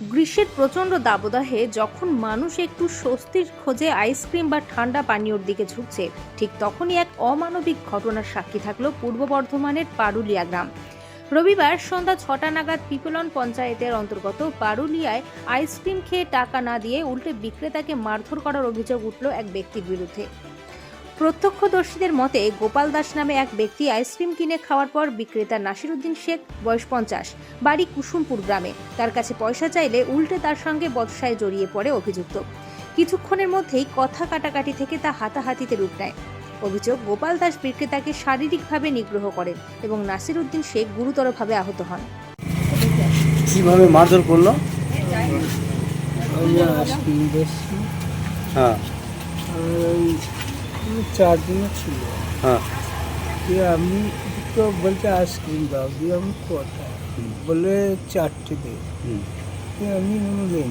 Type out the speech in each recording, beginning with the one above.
গ্রীষ্মের প্রচণ্ড দাবদাহে যখন মানুষ একটু স্বস্তির খোঁজে আইসক্রিম বা ঠান্ডা পানীয়র দিকে ঝুঁকছে, ঠিক তখনই এক অমানবিক ঘটনার সাক্ষী থাকল পূর্ব বর্ধমানের পারুলিয়া গ্রাম। রবিবার সন্ধ্যা ছটা নাগাদ পিপলন পঞ্চায়েতের অন্তর্গত পারুলিয়ায় আইসক্রিম খেয়ে টাকা না দিয়ে উল্টে বিক্রেতাকে মারধর করার অভিযোগ উঠল এক ব্যক্তির বিরুদ্ধে। প্রত্যক্ষদর্শীদের মতে গোপাল দাস নামে এক ব্যক্তি আইসক্রিম কিনে খাওয়ার পর বিক্রেতা নাসিরুদ্দিন শেখ বয়স পঞ্চাশ বাড়ি কুসুমপুর গ্রামে। তার কাছে পয়সা চাইলে উল্টে তার সঙ্গে বৎসায় জড়িয়ে পড়ে অভিযুক্ত। কিছুক্ষণের মধ্যেই কথা কাটাকাটি থেকে তা হাতাহাতিতে রূপ নেয়। অভিযোগ গোপাল দাস বিক্রেতাকে শারীরিকভাবে নিগ্রহ করেন এবং নাসিরুদ্দিন শেখ গুরুতরভাবে আহত হন। কীভাবে মারধর করল? হ্যাঁ। চার দিনে ছিল। হ্যাঁ। দিয়ে আমি তো বলছে আইসক্রিম দাও দিয়ে আমি কটা বলে চারটে দে। দিয়ে আমি নিলেন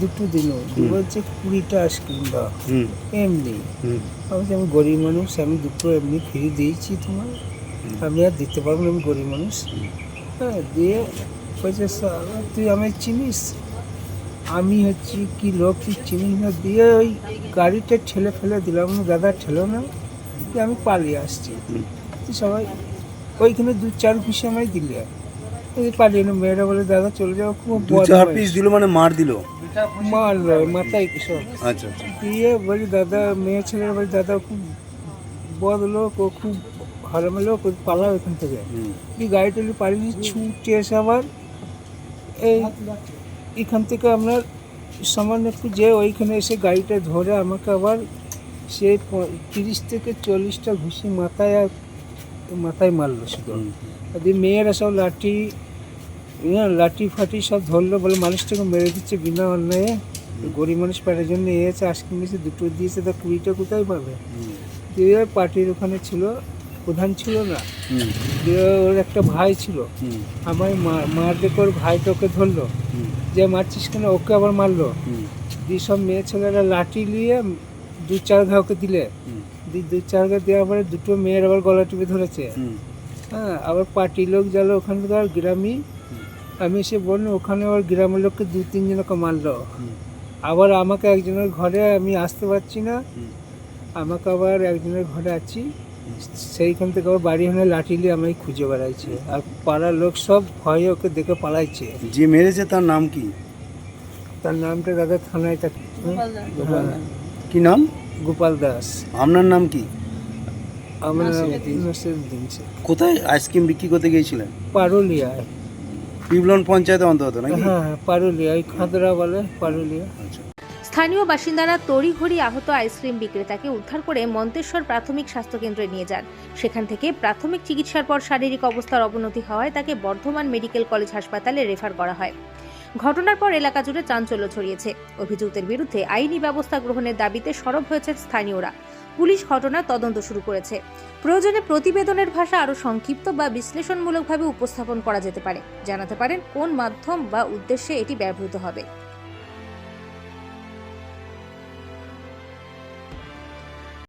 দুটো দিনও। বলছে কুড়িটা আইসক্রিম দাও। এমনি। আমি আমি গরিব মানুষ আমি দুটো এমনি ফ্রি দিয়েছি তোমার আমি আর দিতে পারব না আমি গরিব মানুষ। হ্যাঁ দিয়ে বলছে তুই আমায় চিনিস? আমি হচ্ছি কি লোক তুই চিনিস না দিয়ে ওই গাড়িটা ঠেলে ফেলে দিলাম। না দাদা ঠেলো না? দিয়ে আমি পালিয়ে আসছি। সবাই ওইখানে দু চার ঘুষি আমায় দিলে। এই পালিয়ে না মেয়েরা বলে দাদা চলে যাও খুব দু চার পিস দিল মানে মার দিল? মারলো মাথায় সব আচ্ছা আচ্ছা। দিয়ে বলি দাদা মেয়ে ছেলের বলি দাদা খুব বদ লোক ও খুব হারাম লোক ও পালাও এখান থেকে। এই গাড়িটা পালিয়ে ছুটে এসে আবার এই এখান থেকে আপনার সামান্য একটু যে ওইখানে এসে গাড়িটা ধরে আমাকে আবার সে তিরিশ থেকে চল্লিশটা ঘুষি মাথায় আর মাথায় মারলো শুধু। আর দিয়ে মেয়েরা সব লাঠি ইয়ে, লাঠি ফাটি সব ধরলো বলে মানুষটাকে মেরে দিচ্ছে বিনা অন্যায়ে। গরিব মানুষ পাড়ার জন্য এসে আইসক্রিম দিয়েছে দুটো দিয়েছে তা কুড়িটা কোথায় পাবে। দিয়ে পার্টির ওখানে ছিল। প্রধান ছিল না। ওর একটা ভাই ছিল। আমার মার দেখে ওর ভাইটা ওকে ধরলো যে মারছিস কেন? ওকে আবার মারলো। দিয়ে সব মেয়ে ছেলেরা লাঠি নিয়ে দু চার ঘা ওকে দিলে। দিয়ে দু চার ঘা দেওয়ার পরে দুটো মেয়ের আবার গলা টিপে ধরেছে। হ্যাঁ আবার পার্টি লোক গেল ওখানকার গ্রামী। আমি এসে বললাম ওখানে আবার গ্রামের লোককে দু তিনজনকে মারলো। আবার আমাকে একজনের ঘরে আমি আসতে পারছি না। আমাকে আবার একজনের ঘরে আছি। সেইখান থেকে আবার বাড়ি হলে লাঠি নিয়ে আমায় খুঁজে বেড়াইছে। আর পাড়ার লোক সব ভয়ে ওকে দেখে পালাইছে। যে মেরেছে তার নাম কি? তার নামটা দাদা থানায় থাকে হ্যাঁ, কি নাম? গোপাল দাস। আপনার নাম কি? আমার নাম কোথায় আইসক্রিম বিক্রি করতে গিয়েছিলেন? পারুলিয়ায়। পিবলন পঞ্চায়েতের অন্তর্গত নাকি? হ্যাঁ হ্যাঁ পারুলিয়া ওই খাদরা বলে পারুলিয়া। আচ্ছা। স্থানীয় বাসিন্দারা তড়িঘড়ি আহত আইসক্রিম বিক্রেতাকে উদ্ধার করে মন্তেশ্বর প্রাথমিক স্বাস্থ্যকেন্দ্রে নিয়ে যান। সেখান থেকে প্রাথমিক চিকিৎসার পর শারীরিক অবস্থার অবনতি হওয়ায় তাকে বর্ধমান মেডিকেল কলেজ হাসপাতালে রেফার করা হয়। ঘটনার পর এলাকা জুড়ে চাঞ্চল্য ছড়িয়েছে। অভিযুক্তের বিরুদ্ধে আইনি ব্যবস্থা গ্রহণের দাবিতে সরব হয়েছে স্থানীয়রা। পুলিশ ঘটনার তদন্ত শুরু করেছে। প্রয়োজনে প্রতিবেদনের ভাষা আরও সংক্ষিপ্ত বা বিশ্লেষণমূলকভাবে উপস্থাপন করা যেতে পারে। জানাতে পারেন কোন মাধ্যম বা উদ্দেশ্যে এটি ব্যবহৃত হবে।